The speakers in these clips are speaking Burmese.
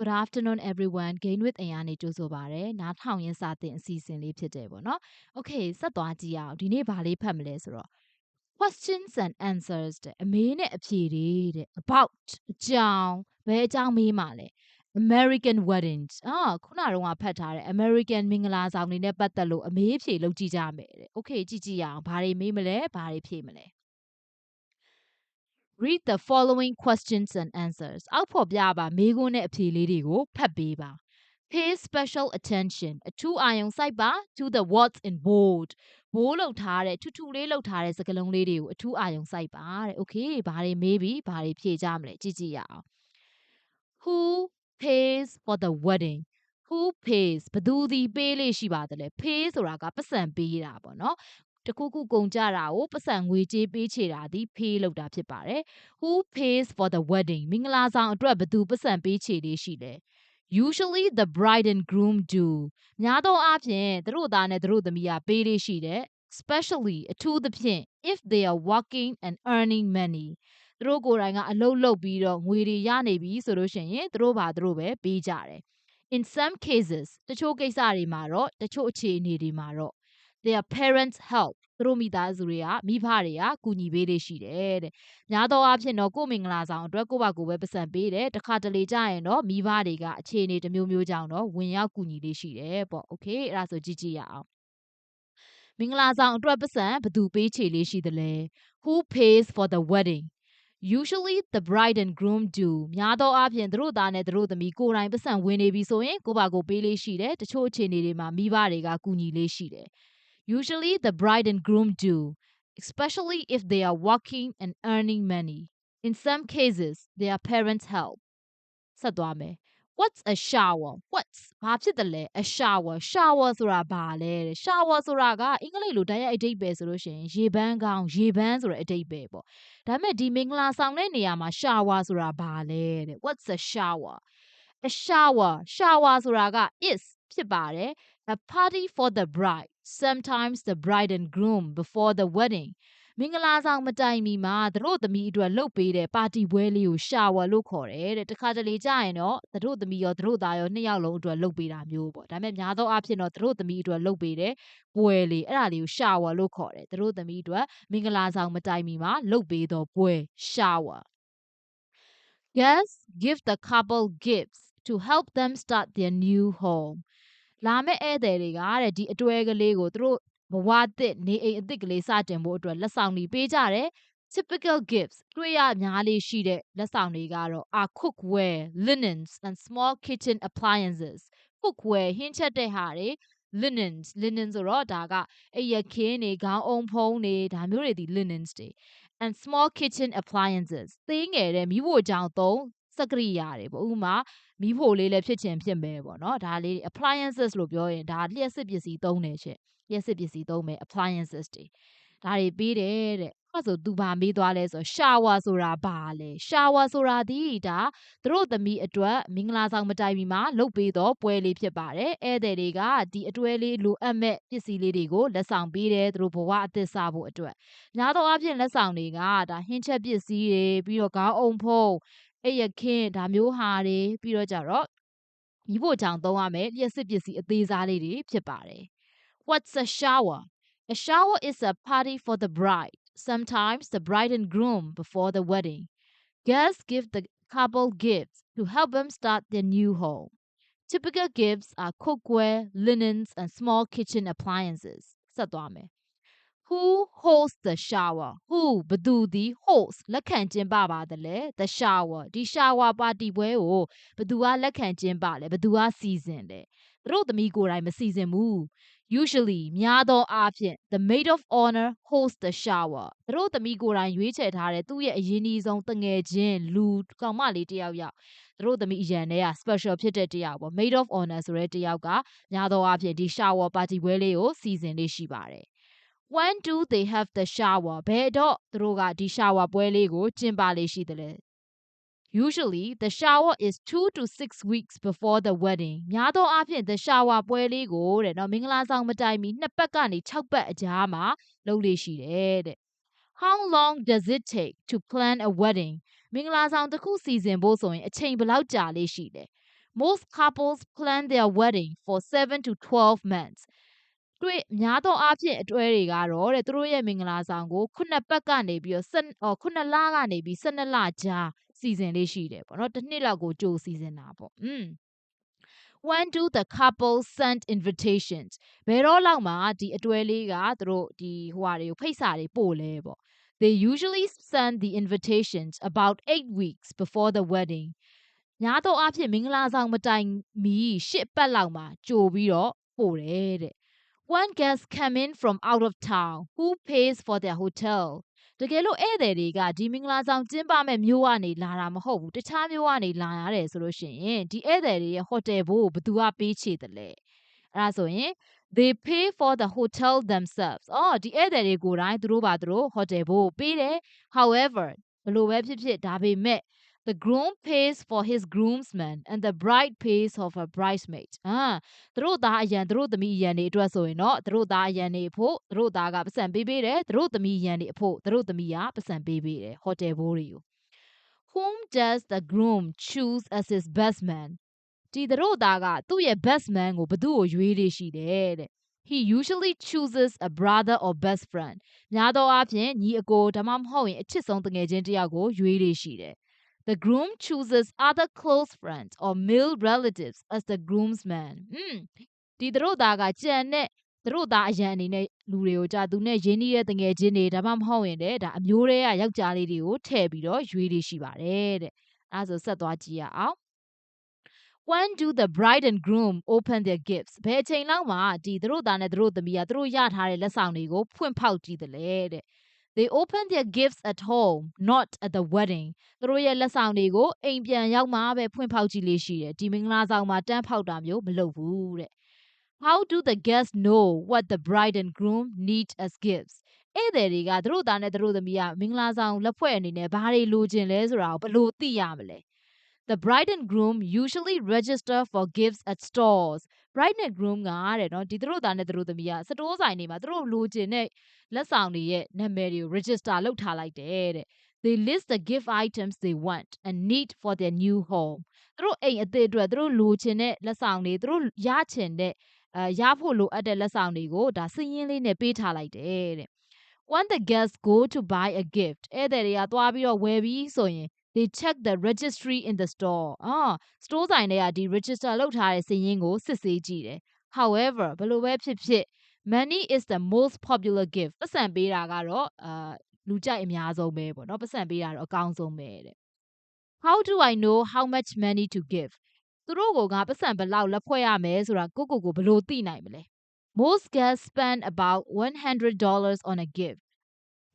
Good afternoon everyone Gain with အင်အားနေကြိုဆိုပါရစေနားထောင်ရင်းစာသင်အစီအစဉ်လေးဖြစ်တယ်ပေါ့နော် Okay ဆက်သွားကြည့်အောင်ဒီနေ့ဘာလေးဖတ်မလဲဆိုတော့ questions and answers တဲ့အမေးနဲ့အဖြေတွေတဲ့ about အကြောင်းဘယ်အကြောင်းမေးမှာလဲ American weddings အာခုနကတော့ဖတ်ထားတဲ့ American မင်္ဂလာဆောင်တွေနဲ့ပတ်သက်လို့အမေးအဖြေလုပ်ကြည့်ကြမယ်တဲ့ Okay ကြည့်ကြည့်ရအောင်ဘာတွေမေးမလဲဘာတွေဖြေမလဲ read the following questions and answers အောက်ဖော်ပြပါမေးခွန်းနဲ့အဖြေလေးတွေကိုဖတ်ပေးပါ pay special attention အထူးအာရုံစိုက်ပါ to the words in bold ဘိုးလောက်ထားတဲ့ထူထူလေးလောက်ထားတဲ့စကားလုံးလေးတွေကိုအထူးအာရုံစိုက်ပါတဲ့ okay ဘာတွေမေးပြီးဘာတွေဖြေကြမလဲကြည့်ကြည့်ရအောင် who pays for the wedding who pays ဘသူဒီပေးလေးရှိပါသလဲ pay ဆိုတာကပတ်စံပေးတာပေါ့နော် တခုခုကုန်ကြတာကိုပတ်စံငွေကြေးပေးချေတာဒီ pay လောက်တာဖြစ်ပါတယ် who pays for the wedding မင်္ဂလာဆောင်အတွက်ဘသူပတ်စံပေးချေလေးရှိလဲ usually the bride and groom do များသောအားဖြင့်သူတို့သားနဲ့သူတို့သမီးကပေးလေးရှိတယ် especially အထူးသဖြင့် if they are working and earning money သူတို့ကိုယ်တိုင်ကအလုပ်လုပ်ပြီးတော့ငွေတွေရနေပြီဆိုလို့ရှိရင်သူတို့ဘာသူတို့ပဲပေးကြတယ် in some cases တချို့ကိစ္စတွေမှာတော့တချို့အခြေအနေတွေမှာတော့ their parents help သူတို့မိသားစုတွေကမိဘတွေကကူညီပေးလေးရှိတယ်တဲ့။များသောအားဖြင့်တော့ကိုယ်မင်္ဂလာဆောင်အတွက်ကိုယ့်ဘာကိုယ်ပဲပတ်စံပေးတယ်။တစ်ခါတလေကြာရင်တော့မိဘတွေကအခြေအနေတစ်မျိုးမျိုးကြောင့်တော့ဝင်ရောက်ကူညီလေးရှိတယ်ပေါ့။ Okay အဲ့ဒါဆိုကြည့်ကြည့်ရအောင်။မင်္ဂလာဆောင်အတွက်ပတ်စံဘယ်သူပေးချေလေးရှိသလဲ Who pays for the wedding usually the bride and groom do များသောအားဖြင့်သူတို့သားနဲ့သူတို့သမီးကိုယ်တိုင်ပတ်စံဝင်နေပြီဆိုရင်ကိုယ့်ဘာကိုပေးလေးရှိတယ်တချို့အခြေအနေတွေမှာမိဘတွေကကူညီလေးရှိတယ် Usually the bride and groom do, especially if they are working and earning money. In some cases, their parents help. ဆက်သွားမယ် What's a shower? What's ဘာဖြစ်တယ်လဲ a shower shower ဆိုတာဘာလဲတဲ့ shower ဆိုတာကအင်္ဂလိပ်လိုတိုက်ရိုက်အဓိပ္ပာယ်ဆိုလို့ရှိရင်ရေပန်းကောင်းရေပန်းဆိုတဲ့အဓိပ္ပာယ်ပေါ့ဒါပေမဲ့ဒီမင်္ဂလာဆောင်တဲ့နေရာမှာ shower ဆိုတာဘာလဲတဲ့ What's a shower? a shower shower ဆိုတာက is ဖြစ်ပါတယ် a party for the bride sometimes the bride and groom before the wedding မင်္ဂလာဆောင်မတိုင်မီမှာ သူတို့သမီးအတွက်လှုပ်ပေးတဲ့ ပါတီပွဲလေးကိုရှာဝါလို့ခေါ်တယ်တဲ့ တခါတလေကြာရင်တော့ သူတို့သမီးရော သူတို့သားရော နှစ်ယောက်လုံးအတွက်လှုပ်ပေးတာမျိုးပေါ့ ဒါပေမဲ့ များသောအားဖြင့်တော့ သူတို့သမီးအတွက်လှုပ်ပေးတဲ့ပွဲလေး အဲ့ဒါလေးကိုရှာဝါလို့ခေါ်တယ် သူတို့သမီးအတွက် မင်္ဂလာဆောင်မတိုင်မီမှာလှုပ်ပေးတော့ပွဲရှာဝါ Guests give the couple gifts to help them start their new home လာမယ့်ဧည့်သည်တွေကတဲ့ဒီအတွဲကလေးကိုသူတို့ဘဝအသစ်နေအိမ်အသစ်ကလေးစတင်ဖို့အတွက်လက်ဆောင်တွေပေးကြတယ် typical gifts တွေ့ရများလေးရှိတဲ့လက်ဆောင်တွေကတော့ are cookware linens and small kitchen appliances cookware ဟင်းချက်တဲ့ဟာတွေ linens linens ဆိုတော့ဒါကအိရခင်းတွေခေါင်းအုံဖုံးတွေဒါမျိုးတွေဒီ linens တွေ and small kitchen appliances သေးငယ်တဲ့မိဖို့ကြောင့်သုံး စကရိယာတွေပေါ့ဥပမာမီးဖိုလေးလည်းဖြစ်ချင်ဖြစ်မယ်ပေါ့နော်ဒါလေး appliances လို့ပြောရင်ဒါလျှက်စစ်ပစ္စည်းသုံးတယ်ချက်လျှက်စစ်ပစ္စည်းသုံးမယ် appliances တွေဒါတွေပေးတယ်တဲ့အဲ့ဆိုသူဘာမေးသွားလဲဆို shower ဆိုတာဘာလဲ shower ဆိုတာဒီဒါသူတို့သမီးအတွက်မင်္ဂလာဆောင်မတိုင်မီမှာလုပ်ပေးတော့ပွဲလေးဖြစ်ပါတယ်ဧည့်သည်တွေကဒီအတွဲလေးလိုအပ်မဲ့ပစ္စည်းလေးတွေကိုလက်ဆောင်ပေးတယ်သူတို့ဘဝအသစ်စဖို့အတွက်များသောအားဖြင့်လက်ဆောင်တွေကဒါဟင်းချက်ပစ္စည်းတွေပြီးတော့ခေါင်းအုံဖုံး အဲ့ရခင်းဒါမျိုးဟာတွေပြီးတော့ကြတော့ညီဖို့ကြောင့်သုံးရမယ်လျှက်စစ်ပစ္စည်းအသေးစားလေးတွေဖြစ်ပါတယ် What's a shower A shower is a party for the bride sometimes the bride and groom before the wedding guests give the couple gifts to help them start their new home typical gifts are cookware linens and small kitchen appliances ဆက်သွားမယ် who holds the shower who ဘသူဒီ holds လက်ခံကျင်းပပါတယ်လေ the shower ဒီ shower ပါတီပွဲကိုဘသူကလက်ခံကျင်းပလဲဘသူကစီစဉ်လဲသူတို့သမီးကိုယ်တိုင်မစီစဉ်ဘူး usually များသောအားဖြင့် the maid of honor holds the shower သူတို့သမီးကိုယ်တိုင်ရွေးချယ်ထားတဲ့သူ့ရဲ့အရင်ကြီးဆုံးတငယ်ချင်းလူကောင်မလေးတယောက်ယောက်သူတို့သမီးအရန်တွေက special ဖြစ်တဲ့တယောက်ပေါ့ maid of honor ဆိုတဲ့တယောက်ကများသောအားဖြင့်ဒီ shower ပါတီပွဲလေးကိုစီစဉ်လေးရှိပါတယ် when do they have the shower ဘယ်တော့သူတို့ကဒီ shower ပွဲလေးကိုကျင်းပလေးရှိတယ်လဲ Usually the shower is 2 to 6 weeks before the wedding များသောအားဖြင့် the shower ပွဲလေးကိုတဲ့နော်မင်္ဂလာဆောင်မတိုင်မီနှစ်ပတ်ကနေ6ပတ်အကြာမှာလုပ်လေးရှိတယ်တဲ့ How long does it take to plan a wedding မင်္ဂလာဆောင်တစ်ခုစီစဉ်ဖို့ဆိုရင်အချိန်ဘယ်လောက်ကြာလေးရှိလဲ most couples plan their wedding for 7 to 12 months တွေ့များသောအားဖြင့်အတွဲတွေကတော့တဲ့သူတို့ရဲ့မင်္ဂလာဆောင်ကိုခုနှစ်ပတ်ကနေပြီးတော့ဆက်အော်ခုနှစ်လကနေပြီး12လကြာစီစဉ်လေးရှိတယ်ပေါ့နော်တစ်နှစ်လောက်ကိုကြိုစီစဉ်တာပေါ့อืม when do the couple send invitations ဘယ်တော့လောက်မှဒီအတွဲလေးကသူတို့ဒီဟိုဟာတွေကိုဖိတ်စာတွေပို့လဲပေါ့ they usually send the invitations about 8 weeks before the wedding ညာတော့အဖြစ်မင်္ဂလာဆောင်မတိုင်မီရှစ်ပတ်လောက်မှာကြိုပြီးတော့ပို့တယ်တဲ့ When guests come in from out of town who pays for their hotel တကယ်လို့ဧည့်သည်တွေကဒီမင်္ဂလာဆောင်ကျင်းပမဲ့မြို့ကနေလာတာမဟုတ်ဘူးတခြားမြို့ကနေလာရတယ်ဆိုလို့ရှိရင်ဒီဧည့်သည်တွေရဲ့ဟိုတယ်ဘိုးကိုဘယ်သူကပေးချေတယ်လဲအဲ့ဒါဆိုရင် they pay for the hotel themselves အော်ဒီဧည့်သည်တွေကိုယ်တိုင်သူတို့ပါသူတို့ဟိုတယ်ဘိုးကိုပေးတယ် however ဘယ်လိုပဲဖြစ်ဖြစ်ဒါပေမဲ့ the groom pays for his groomsmen and the bride pays for her bridesmaid အာသူတို့သားအရန်သူတို့သမီးအရန်တွေအတွက်ဆိုရင်တော့သူတို့သားအရန်တွေအဖို့သူတို့သားကပတ်စံပေးပေးတယ်သူတို့သမီးအရန်တွေအဖို့သူတို့သမီးကပတ်စံပေးပေးတယ်ဟိုတယ်ဘိုးတွေကို whom does the groom choose as his best man ဒီသူတို့သားကသူ့ရဲ့ best man ကိုဘသူ့ကိုရွေးလေးရှိတယ်တဲ့ he usually chooses a brother or best friend များသောအားဖြင့်ညီအကိုဒါမှမဟုတ်ရင်အချစ်ဆုံးတငယ်ချင်းတစ်ယောက်ကိုရွေးလေးရှိတယ် The groom chooses other close friends or male relatives as the groomsman. อืมဒီသူတို့သားကကြံတဲ့သူတို့သားအရန်အနေနဲ့လူတွေကိုကြာသူနဲ့ရင်းနှီးတဲ့တငယ်ချင်းတွေဒါမှမဟုတ်ရင်လည်းဒါအမျိုးတွေကယောက်ျားလေးတွေကိုထည့်ပြီးတော့ရွေးလေးရှိပါတယ်တဲ့အဲဒါဆိုဆက်သွားကြည့်ရအောင် When do the bride and groom open their gifts ဘယ်အချိန်လောက်မှဒီသူတို့သားနဲ့သူတို့သမီးကသူတို့ရထားတဲ့လက်ဆောင်တွေကိုဖွင့်ဖောက်ကြည့်တယ်လေတဲ့ They open their gifts at home not at the wedding သူတို့ရဲ့လက်ဆောင်တွေကိုအိမ်ပြန်ရောက်မှပဲဖွင့်ဖောက်ကြည့်လေးရှိတယ်ဒီမင်္ဂလာဆောင်မှာတန်းဖောက်တာမျိုးမလုပ်ဘူးတဲ့ How do the guests know what the bride and groom need as gifts ဧည့်သည်တွေကသူတို့သားနဲ့သူတို့သမီးကမင်္ဂလာဆောင်လက်ဖွဲ့အနေနဲ့ဘာတွေလိုချင်လဲဆိုတာကိုဘယ်လိုသိရမလဲ The bride and groom usually register for gifts at stores. bride and groom ကတဲ့နော်ဒီသူတို့သားနဲ့သူတို့သမီးကစတိုးဆိုင်တွေမှာသူတို့လိုချင်တဲ့လက်ဆောင်တွေရဲ့နာမည်တွေကို register လုပ်ထားလိုက်တယ်တဲ့ They list the gift items they want and need for their new home. သူတို့အိမ်အသစ်အတွက်သူတို့လိုချင်တဲ့လက်ဆောင်တွေသူတို့ရချင်တဲ့အဲရဖို့လိုအပ်တဲ့လက်ဆောင်တွေကိုဒါစည်ရင်းလေးနဲ့ပေးထားလိုက်တယ်တဲ့ When the guests go to buy a gift ဧည့်သည်တွေကသွားပြီးတော့ဝယ်ပြီးဆိုရင် they check the registry in the store အာ store ဆိုင်တွေကဒီ register လုပ်ထားတဲ့စာရင်းကိုစစ်ဆေးကြည့်တယ် however ဘယ်လိုပဲဖြစ်ဖြစ် money is the most popular gift ပတ်စံပေးတာကတော့အာလူကြိုက်အများဆုံးပဲပေါ့နော်ပတ်စံပေးတာတော့အကောင်းဆုံးပဲတဲ့ how do i know how much money to give သူတို့ကငါပတ်စံဘယ်လောက်လက်ဖွဲ့ရမယ်ဆိုတာကိုကိုကိုဘယ်လိုသိနိုင်မလဲ most guests spend about $100 on a gift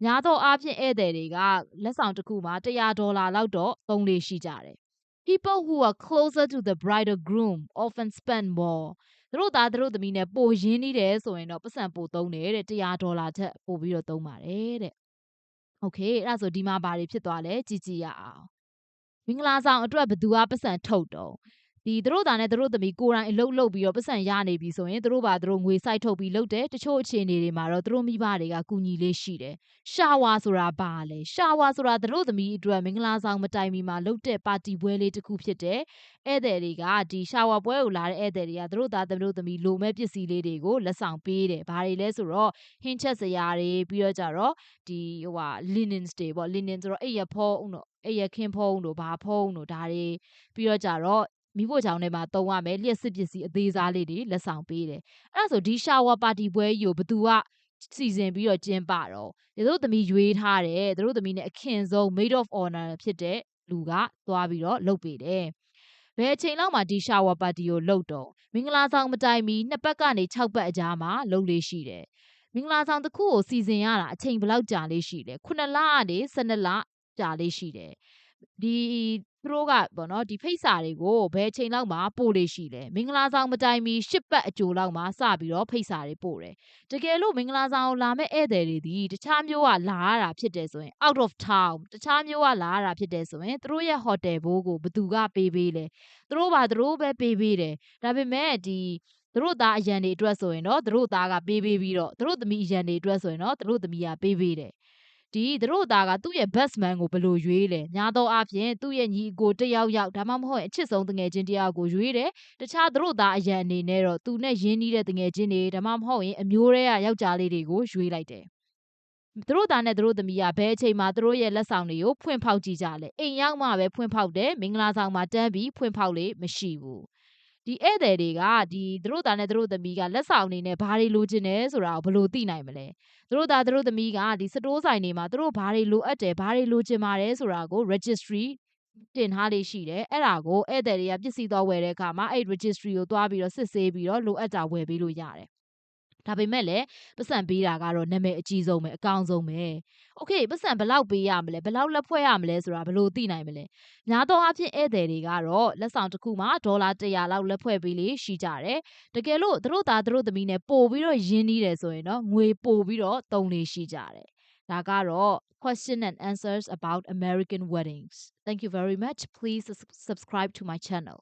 ညာတော့အားဖြင့်ဧည့်သည်တွေက လက်ဆောင်တစ်ခုမှာ100ဒေါ်လာလောက်တော့သုံးလေးရှိကြတယ် People who are closer to the bride or groom often spend more သူတို့သားသူတို့သမီးနဲ့ပိုရင်းနှီးတယ်ဆိုရင်တော့ပတ်စံပိုသုံးတယ်တဲ့100ဒေါ်လာထက်ပိုပြီးတော့သုံးပါတယ်တဲ့ Okay အဲ့ဒါဆိုဒီမှာဘာတွေဖြစ်သွားလဲကြည့်ကြည့်ရအောင်မင်္ဂလာဆောင်အတွက်ဘယ်သူကပတ်စံထုတ်တော့ ဒီသူတို့သားနဲ့သူတို့သမီးကိုယ်တိုင်အလုပ်လုပ်ပြီးတော့ပတ်စံရနေပြီဆိုရင်သူတို့ဘာသူတို့ငွေစိုက်ထုတ်ပြီးလုပ်တယ်တချို့အခြေအနေတွေမှာတော့သူတို့မိဘတွေကကူညီလေးရှိတယ်ရှာဝါဆိုတာဘာလဲရှာဝါဆိုတာသူတို့သမီးအတွက်မင်္ဂလာဆောင်မတိုင်မီမှာလုပ်တဲ့ပါတီပွဲလေးတစ်ခုဖြစ်တယ်ဧည့်သည်တွေကဒီရှာဝါပွဲကိုလာတဲ့ဧည့်သည်တွေကသူတို့သားသူတို့သမီးလိုမဲ့ပစ္စည်းလေးတွေကိုလက်ဆောင်ပေးတယ်ဘာတွေလဲဆိုတော့ဟင်းချက်စရာတွေပြီးတော့ကြတော့ဒီဟိုဟာ linens တွေပေါ့ linen ဆိုတော့အိပ်ရဖုံးတို့အိပ်ရခင်းဖုံးတို့ဘာဖုံးတို့ဒါတွေပြီးတော့ကြတော့ မိဖို့ချောင်းထဲမှာတုံရမယ်လျှက်စစ်ပစ္စည်းအသေးစားလေးတွေလက်ဆောင်ပေးတယ်အဲ့ဒါဆိုဒီရှာဝါပါတီပွဲကြီးကိုဘသူကစီစဉ်ပြီးတော့ကျင်းပတော့သူတို့သမီးရွေးထားတယ်သူတို့သမီးနဲ့အခင်ဆုံး maid of honor ဖြစ်တဲ့လူကသွားပြီးတော့လုပ်ပေးတယ်ဘယ်အချိန်လောက်မှဒီရှာဝါပါတီကိုလုပ်တော့မင်္ဂလာဆောင်မတိုင်မီနှစ်ပတ်ကနေ6ပတ်အကြားမှာလုပ်လေးရှိတယ်မင်္ဂလာဆောင်တစ်ခုကိုစီစဉ်ရတာအချိန်ဘယ်လောက်ကြာလေးရှိလဲ9လကနေ12လကြာလေးရှိတယ်ဒီ သူတို့ကပေါ့နော်ဒီဖိတ်စာတွေကိုဘယ်အချိန်လောက်မှပို့လို့ရှိလဲမင်္ဂလာဆောင်မတိုင်မီရှစ်ပတ်အကြိုလောက်မှစပြီးတော့ဖိတ်စာတွေပို့တယ်တကယ်လို့မင်္ဂလာဆောင်လာမဲ့ဧည့်သည်တွေဒီတခြားမျိုးကလာရတာဖြစ်တယ်ဆိုရင် out of town တခြားမျိုးကလာရတာဖြစ်တယ်ဆိုရင်သူတို့ရဲ့ hotel ဘိုးကိုဘသူကပေးပေးလဲသူတို့ဘာသူတို့ပဲပေးပေးတယ်ဒါပေမဲ့ဒီသူတို့သားအရန်တွေအတွက်ဆိုရင်တော့သူတို့သားကပေးပေးပြီးတော့သူတို့သမီးအရန်တွေအတွက်ဆိုရင်တော့သူတို့သမီးကပေးပေးတယ် ဒီသူတို့သားကသူ့ရဲ့ best man ကိုဘယ်လိုရွေးလဲညာတော့အပြင်သူ့ရဲ့ညီအကိုတစ်ယောက်ယောက်ဒါမှမဟုတ်ရင်အချစ်ဆုံးတငယ်ချင်းတစ်ယောက်ကိုရွေးတယ်တခြားသူတို့သားအရန်အနေနဲ့တော့သူနဲ့ရင်းနှီးတဲ့တငယ်ချင်းတွေဒါမှမဟုတ်ရင်အမျိုးတွေကယောက်ျားလေးတွေကိုရွေးလိုက်တယ်သူတို့သားနဲ့သူတို့သမီးကဘယ်အချိန်မှသူတို့ရဲ့လက်ဆောင်တွေကိုဖွင့်ဖောက်ကြည့်ကြလဲအိမ်ရောက်မှပဲဖွင့်ဖောက်တယ်မင်္ဂလာဆောင်မှာတန်းပြီးဖွင့်ဖောက်လေမရှိဘူး ဒီဧည့်သည်တွေကဒီသူတို့သားနဲ့သူတို့သမီးကလက်ဆောင်အနေနဲ့ဘာတွေလိုချင်တယ်ဆိုတာကိုဘယ်လိုသိနိုင်မလဲသူတို့သားသူတို့သမီးကဒီစတိုးဆိုင်တွေမှာသူတို့ဘာတွေလိုအပ်တယ်ဘာတွေလိုချင်ပါတယ်ဆိုတာကို registry တင်ထားလေးရှိတယ်အဲ့ဒါကိုဧည့်သည်တွေကပစ္စည်းသွားဝယ်တဲ့အခါမှာအဲ့ registry ကိုသွားပြီးတော့စစ်ဆေးပြီးတော့လိုအပ်တာဝယ်ပေးလို့ရတယ် ဒါပေမဲ့လည်းပတ်စံပေးတာကတော့နာမည်အကြီးဆုံးပဲအကောင်းဆုံးပဲโอเคပတ်စံဘယ်လောက်ပေးရမလဲဘယ်လောက်လက်ဖွဲ့ရမလဲဆိုတာဘယ်လိုသိနိုင်မလဲများသောအားဖြင့်ဧည့်သည်တွေကတော့လက်ဆောင်တစ်ခုမှာဒေါ်လာ100လောက်လက်ဖွဲ့ပေးလေးရှိကြတယ်တကယ်လို့သူတို့သားသူတို့သမီးနဲ့ပို့ပြီးတော့ရင်းနှီးတယ်ဆိုရင်တော့ငွေပို့ပြီးတော့တုံးလေးရှိကြတယ်ဒါကတော့ question and answers about American weddings. Thank you very much. Please subscribe to my channel.